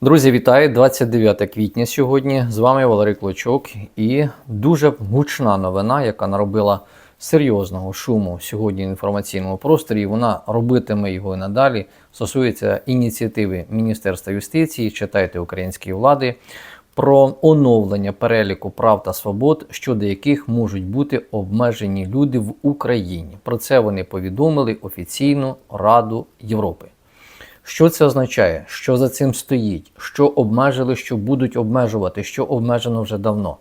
Друзі, вітаю! 29 квітня сьогодні. З вами Валерій Клочок і дуже гучна новина, яка наробила серйозного шуму сьогодні в інформаційному просторі. Вона робитиме його і надалі. Стосується ініціативи Міністерства юстиції, читайте української влади про оновлення переліку прав та свобод, щодо яких можуть бути обмежені люди в Україні. Про це вони повідомили офіційну Раду Європи. Що це означає? Що за цим стоїть? Що обмежили, що будуть обмежувати, що обмежено вже давно?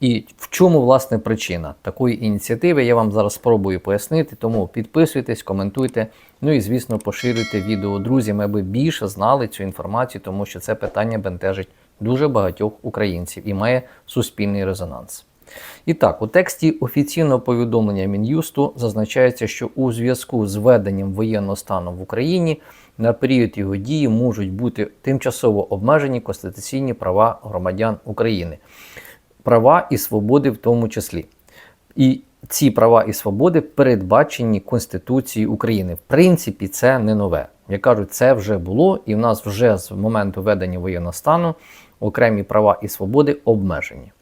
І в чому власне причина такої ініціативи? Я вам зараз спробую пояснити. Тому підписуйтесь, коментуйте. Ну і звісно, поширюйте відео друзям, аби більше знали цю інформацію, тому що це питання бентежить дуже багатьох українців і має суспільний резонанс. І так, у тексті офіційного повідомлення Мін'юсту зазначається, що у зв'язку з введенням воєнного стану в Україні на період його дії можуть бути тимчасово обмежені конституційні права громадян України, права і свободи в тому числі. І ці права і свободи передбачені Конституцією України. В принципі, це не нове. Я кажу, це вже було, і в нас вже з моменту введення воєнного стану окремі права і свободи обмежені.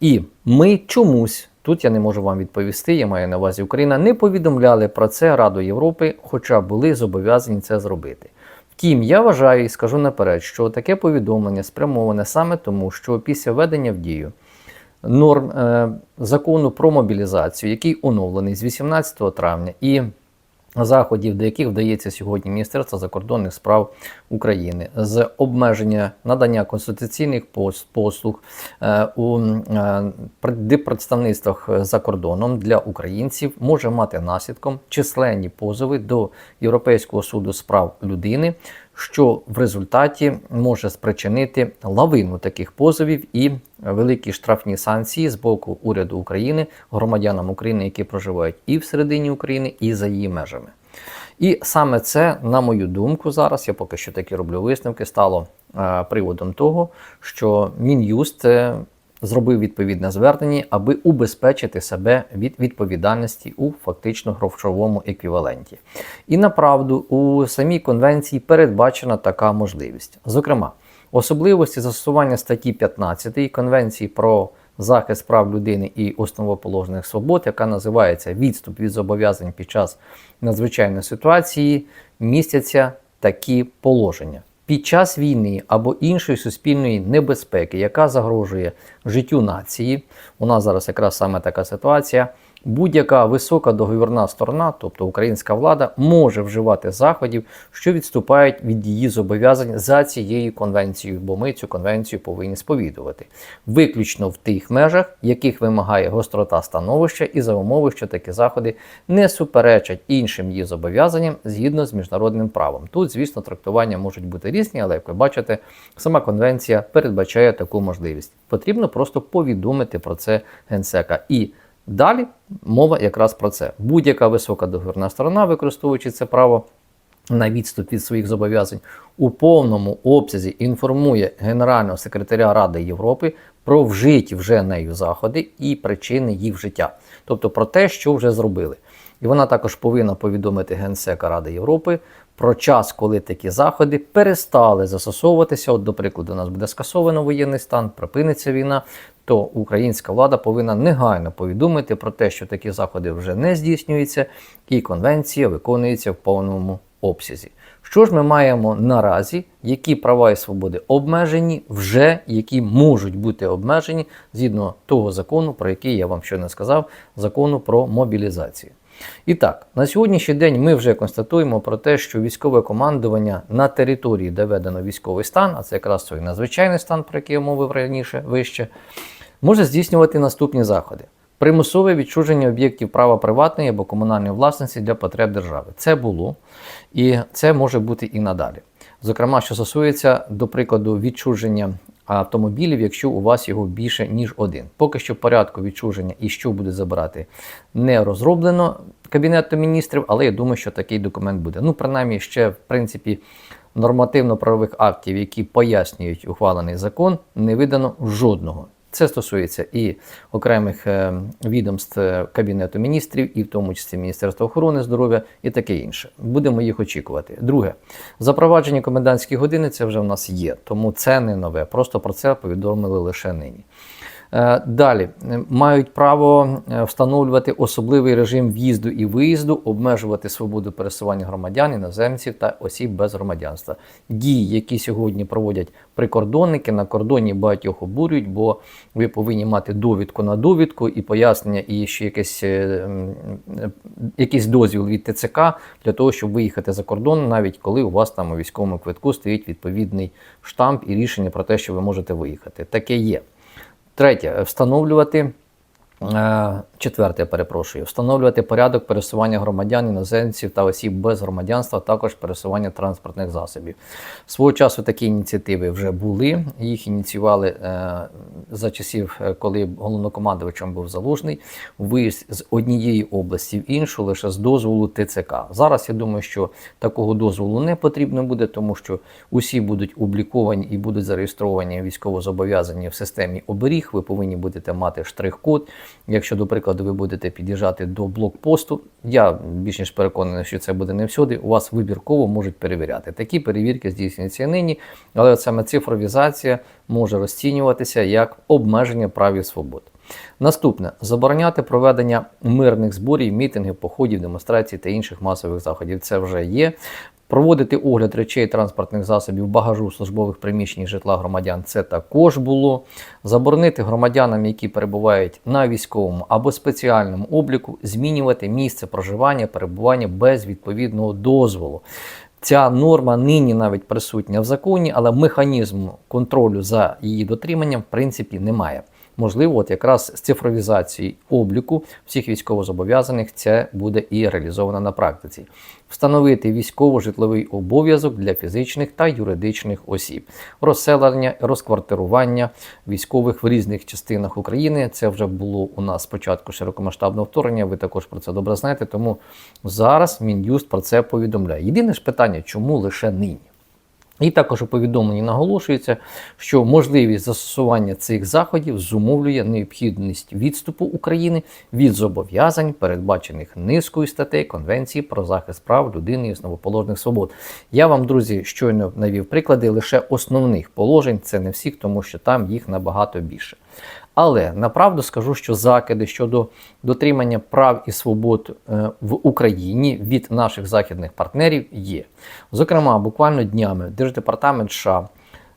І ми чомусь, тут я не можу вам відповісти, я маю на увазі Україна, не повідомляли про це Раду Європи, хоча були зобов'язані це зробити. Втім, я вважаю і скажу наперед, що таке повідомлення спрямоване саме тому, що після введення в дію норм е, закону про мобілізацію, який оновлений з 18 травня, і заходів, до яких вдається сьогодні Міністерство закордонних справ України. З обмеження надання конституційних послуг е, у е, за кордоном для українців може мати наслідком численні позови до Європейського суду з прав людини, що в результаті може спричинити лавину таких позовів і великі штрафні санкції з боку уряду України громадянам України, які проживають і всередині України, і за її межами. І саме це, на мою думку, зараз я поки що такі роблю висновки, стало е, приводом того, що Мін'юст е, зробив відповідне звернення, аби убезпечити себе від відповідальності у фактично грошовому еквіваленті. І направду у самій конвенції передбачена така можливість. Зокрема, особливості застосування статті 15 Конвенції про захист прав людини і основоположних свобод, яка називається відступ від зобов'язань під час надзвичайної ситуації, містяться такі положення. Під час війни або іншої суспільної небезпеки, яка загрожує життю нації, у нас зараз якраз саме така ситуація будь-яка висока договірна сторона, тобто українська влада, може вживати заходів, що відступають від її зобов'язань за цією конвенцією, бо ми цю конвенцію повинні сповідувати, виключно в тих межах, яких вимагає гострота становища, і за умови, що такі заходи не суперечать іншим її зобов'язанням згідно з міжнародним правом. Тут, звісно, трактування можуть бути різні, але як ви бачите, сама конвенція передбачає таку можливість. Потрібно просто повідомити про це генсека і. Далі мова якраз про це. Будь-яка висока договірна сторона, використовуючи це право на відступ від своїх зобов'язань, у повному обсязі інформує Генерального секретаря Ради Європи про вжиті вже нею заходи і причини їх вжиття, тобто про те, що вже зробили. І вона також повинна повідомити Генсека Ради Європи про час, коли такі заходи перестали застосовуватися. От, до прикладу, у нас буде скасовано воєнний стан, припиниться війна. То українська влада повинна негайно повідомити про те, що такі заходи вже не здійснюються, і конвенція виконується в повному обсязі. Що ж ми маємо наразі, які права і свободи обмежені, вже які можуть бути обмежені згідно того закону, про який я вам щойно сказав, закону про мобілізацію. І так, на сьогоднішній день ми вже констатуємо про те, що військове командування на території, де введено військовий стан, а це якраз той надзвичайний стан, про який я мовив раніше вище, може здійснювати наступні заходи. Примусове відчуження об'єктів права приватної або комунальної власності для потреб держави. Це було і це може бути і надалі. Зокрема, що стосується, до прикладу, відчуження автомобілів, якщо у вас його більше, ніж один. Поки що порядку відчуження і що буде забирати, не розроблено Кабінетом міністрів, але я думаю, що такий документ буде. Ну, принаймні, ще, в принципі, нормативно-правових актів, які пояснюють ухвалений закон, не видано жодного. Це стосується і окремих е, відомств е, Кабінету міністрів, і в тому числі Міністерства охорони здоров'я і таке інше. Будемо їх очікувати. Друге, запровадження комендантської години це вже в нас є, тому це не нове. Просто про це повідомили лише нині. Е, Далі мають право е, встановлювати особливий режим в'їзду і виїзду, обмежувати свободу пересування громадян, іноземців та осіб без громадянства. Дії, які сьогодні проводять прикордонники на кордоні, багатьох обурюють, бо ви повинні мати довідку на довідку і пояснення, і ще якесь, е, якийсь дозвіл від ТЦК для того, щоб виїхати за кордон, навіть коли у вас там у військовому квитку стоїть відповідний штамп і рішення про те, що ви можете виїхати. Таке є. Третє, встановлювати. е, Четверте, перепрошую, встановлювати порядок пересування громадян, іноземців та осіб без громадянства, також пересування транспортних засобів. Свого часу такі ініціативи вже були. Їх ініціювали е, за часів, е, коли головнокомандувачем був залужний, виїзд з однієї області в іншу лише з дозволу ТЦК. Зараз я думаю, що такого дозволу не потрібно буде, тому що усі будуть обліковані і будуть зареєстровані військовозобов'язані в системі оберіг. Ви повинні будете мати штрих-код. Якщо, до прикладу, ви будете під'їжджати до блокпосту, я більш ніж переконаний, що це буде не всюди. У вас вибірково можуть перевіряти. Такі перевірки здійснюються нині, але саме цифровізація може розцінюватися як обмеження прав і свобод. Наступне забороняти проведення мирних зборів, мітингів, походів, демонстрацій та інших масових заходів. Це вже є. Проводити огляд речей транспортних засобів, багажу службових приміщень житла громадян це також було. Заборонити громадянам, які перебувають на військовому або спеціальному обліку, змінювати місце проживання, перебування без відповідного дозволу. Ця норма нині навіть присутня в законі, але механізму контролю за її дотриманням в принципі немає. Можливо, от якраз з цифровізації обліку всіх військовозобов'язаних це буде і реалізовано на практиці. Встановити військово-житловий обов'язок для фізичних та юридичних осіб, розселення, розквартирування військових в різних частинах України. Це вже було у нас спочатку широкомасштабного вторгнення. Ви також про це добре знаєте. Тому зараз Мін'юст про це повідомляє. Єдине ж питання, чому лише нині? І також у повідомленні наголошується, що можливість застосування цих заходів зумовлює необхідність відступу України від зобов'язань, передбачених низкою статей Конвенції про захист прав людини і основоположних свобод. Я вам, друзі, щойно навів приклади лише основних положень, це не всіх, тому що там їх набагато більше. Але направду скажу, що закиди щодо дотримання прав і свобод е, в Україні від наших західних партнерів є. Зокрема, буквально днями Держдепартамент США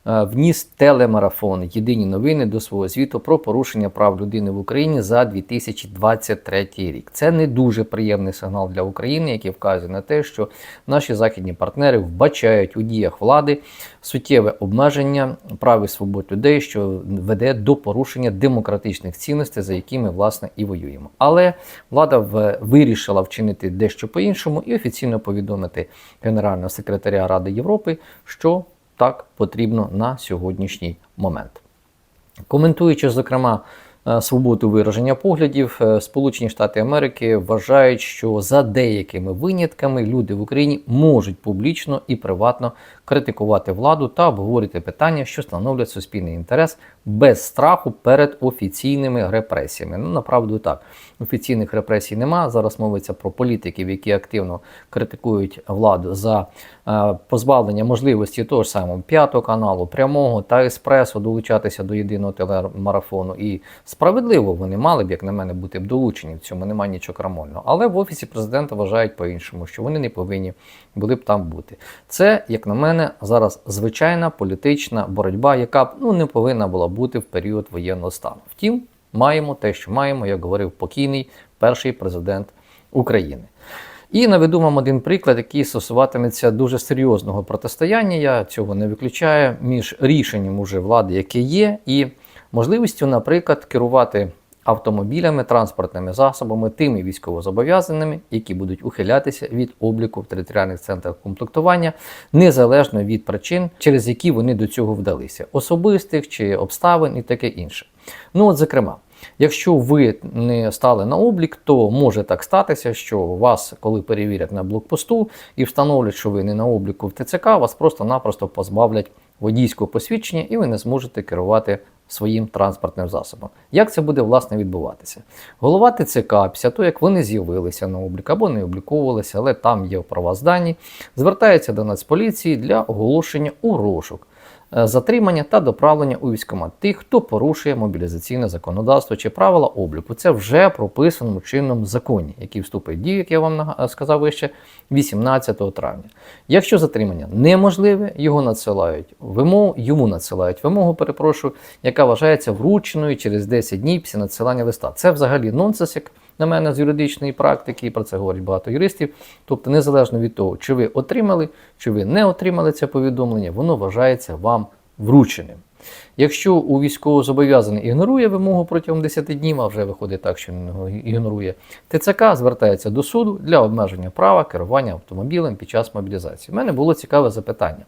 вніс телемарафон Єдині новини до свого звіту про порушення прав людини в Україні за 2023 рік. Це не дуже приємний сигнал для України, який вказує на те, що наші західні партнери вбачають у діях влади суттєве обмеження прав і свобод людей, що веде до порушення демократичних цінностей, за якими власне і воюємо. Але влада вирішила вчинити дещо по-іншому і офіційно повідомити генерального секретаря Ради Європи, що так потрібно на сьогоднішній момент. Коментуючи, зокрема, свободу вираження поглядів, е, Сполучені Штати Америки вважають, що за деякими винятками люди в Україні можуть публічно і приватно критикувати владу та обговорити питання, що становлять суспільний інтерес без страху перед офіційними репресіями. Ну, направду так. Офіційних репресій нема. Зараз мовиться про політиків, які активно критикують владу за е, позбавлення можливості того ж самого п'ятого каналу, прямого та еспресо долучатися до єдиного телемарафону. І справедливо вони мали б, як на мене, бути б долучені. В цьому немає нічого крамольного. Але в офісі президента вважають по-іншому, що вони не повинні були б там бути. Це, як на мене, зараз звичайна політична боротьба, яка б ну не повинна була бути в період воєнного стану. Втім, маємо те, що маємо, як говорив покійний перший президент України. І наведу вам один приклад, який стосуватиметься дуже серйозного протистояння. Я цього не виключаю між рішенням уже влади, яке є, і можливістю, наприклад, керувати автомобілями, транспортними засобами, тими військовозобов'язаними, які будуть ухилятися від обліку в територіальних центрах комплектування, незалежно від причин, через які вони до цього вдалися, особистих чи обставин і таке інше. Ну, от, зокрема. Якщо ви не стали на облік, то може так статися, що вас, коли перевірять на блокпосту і встановлять, що ви не на обліку в ТЦК, вас просто-напросто позбавлять водійського посвідчення і ви не зможете керувати своїм транспортним засобом. Як це буде власне відбуватися? Голова ТЦК, після того, як вони з'явилися на облік або не обліковувалися, але там є права здані, звертається до Нацполіції для оголошення у розшук. Е, Затримання та доправлення у військкомат тих, хто порушує мобілізаційне законодавство чи правила обліку. Це вже прописано в чинному законі, який вступить в дію, як я вам нага- сказав вище, 18 травня. Якщо затримання неможливе, його надсилають вимогу, йому надсилають вимогу, перепрошую, яка вважається врученою через 10 днів після надсилання листа. Це взагалі нонсенс, як на мене, з юридичної практики, і про це говорять багато юристів. Тобто, незалежно від того, чи ви отримали, чи ви не отримали це повідомлення, воно вважається вам врученим. Якщо у військовозобов'язаний ігнорує вимогу протягом 10 днів, а вже виходить так, що він ігнорує, ТЦК звертається до суду для обмеження права керування автомобілем під час мобілізації. У мене було цікаве запитання.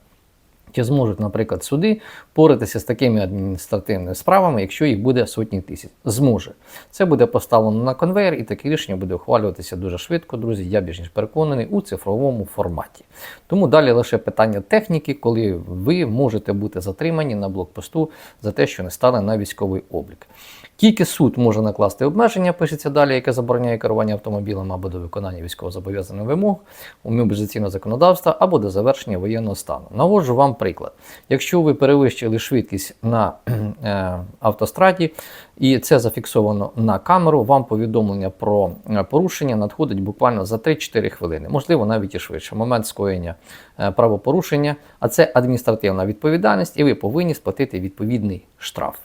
Чи зможуть, наприклад, суди поратися з такими адміністративними справами, якщо їх буде сотні тисяч? Зможе. Це буде поставлено на конвейер, і таке рішення буде ухвалюватися дуже швидко, друзі. Я більш ніж переконаний у цифровому форматі. Тому далі лише питання техніки, коли ви можете бути затримані на блокпосту за те, що не стали на військовий облік. Тільки суд може накласти обмеження, пишеться далі, яке забороняє керування автомобілем або до виконання військовозобов'язаних вимог у мобілізаційного законодавства або до завершення воєнного стану. Наводжу вам приклад. Якщо ви перевищили швидкість на е, автостраді, і це зафіксовано на камеру, вам повідомлення про е, порушення надходить буквально за 3-4 хвилини, можливо, навіть і швидше. Момент скоєння е, правопорушення, а це адміністративна відповідальність, і ви повинні сплатити відповідний штраф.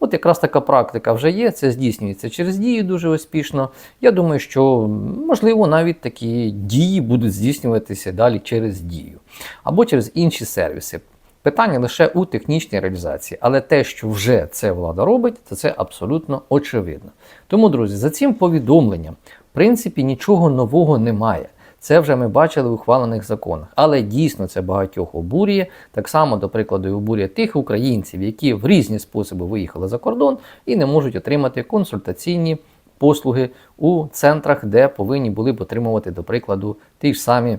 От якраз така практика вже є, це здійснюється через дію дуже успішно. Я думаю, що можливо навіть такі дії будуть здійснюватися далі через дію або через інші сервіси. Питання лише у технічній реалізації, але те, що вже це влада робить, то це абсолютно очевидно. Тому, друзі, за цим повідомленням, в принципі, нічого нового немає. Це вже ми бачили в ухвалених законах. Але дійсно це багатьох обурює. Так само, до прикладу, і обурює тих українців, які в різні способи виїхали за кордон і не можуть отримати консультаційні послуги у центрах, де повинні були б отримувати, до прикладу, ті ж самі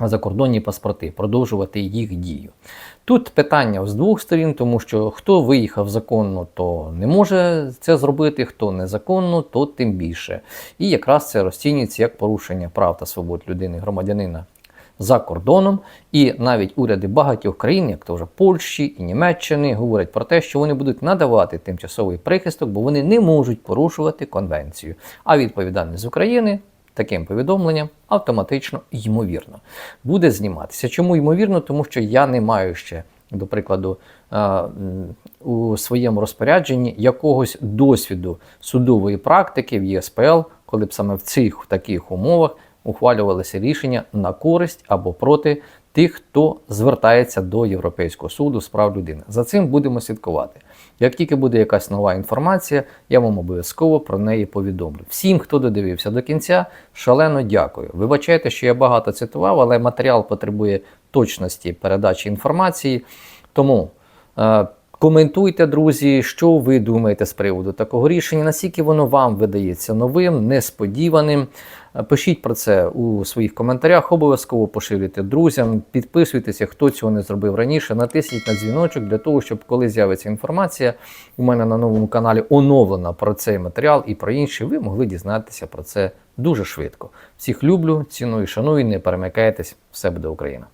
закордонні паспорти, продовжувати їх дію. Тут питання з двох сторін, тому що хто виїхав законно, то не може це зробити, хто незаконно, то тим більше. І якраз це розцінюється як порушення прав та свобод людини, громадянина за кордоном. І навіть уряди багатьох країн, як то вже Польщі і Німеччини, говорять про те, що вони будуть надавати тимчасовий прихисток, бо вони не можуть порушувати конвенцію. А відповідальність з України таким повідомленням автоматично ймовірно буде зніматися. Чому ймовірно? Тому що я не маю ще, до прикладу, е, у своєму розпорядженні якогось досвіду судової практики в ЄСПЛ, коли б саме в цих таких умовах ухвалювалися рішення на користь або проти тих, хто звертається до Європейського суду з прав людини. За цим будемо слідкувати. Як тільки буде якась нова інформація, я вам обов'язково про неї повідомлю. Всім, хто додивився до кінця, шалено дякую. Вибачайте, що я багато цитував, але матеріал потребує точності передачі інформації. Тому е, коментуйте, друзі, що ви думаєте з приводу такого рішення, наскільки воно вам видається новим, несподіваним. Пишіть про це у своїх коментарях, обов'язково поширюйте друзям, підписуйтеся, хто цього не зробив раніше, натисніть на дзвіночок для того, щоб коли з'явиться інформація у мене на новому каналі оновлена про цей матеріал і про інші, ви могли дізнатися про це дуже швидко. Всіх люблю, ціную, шаную, не перемикайтесь, все буде Україна.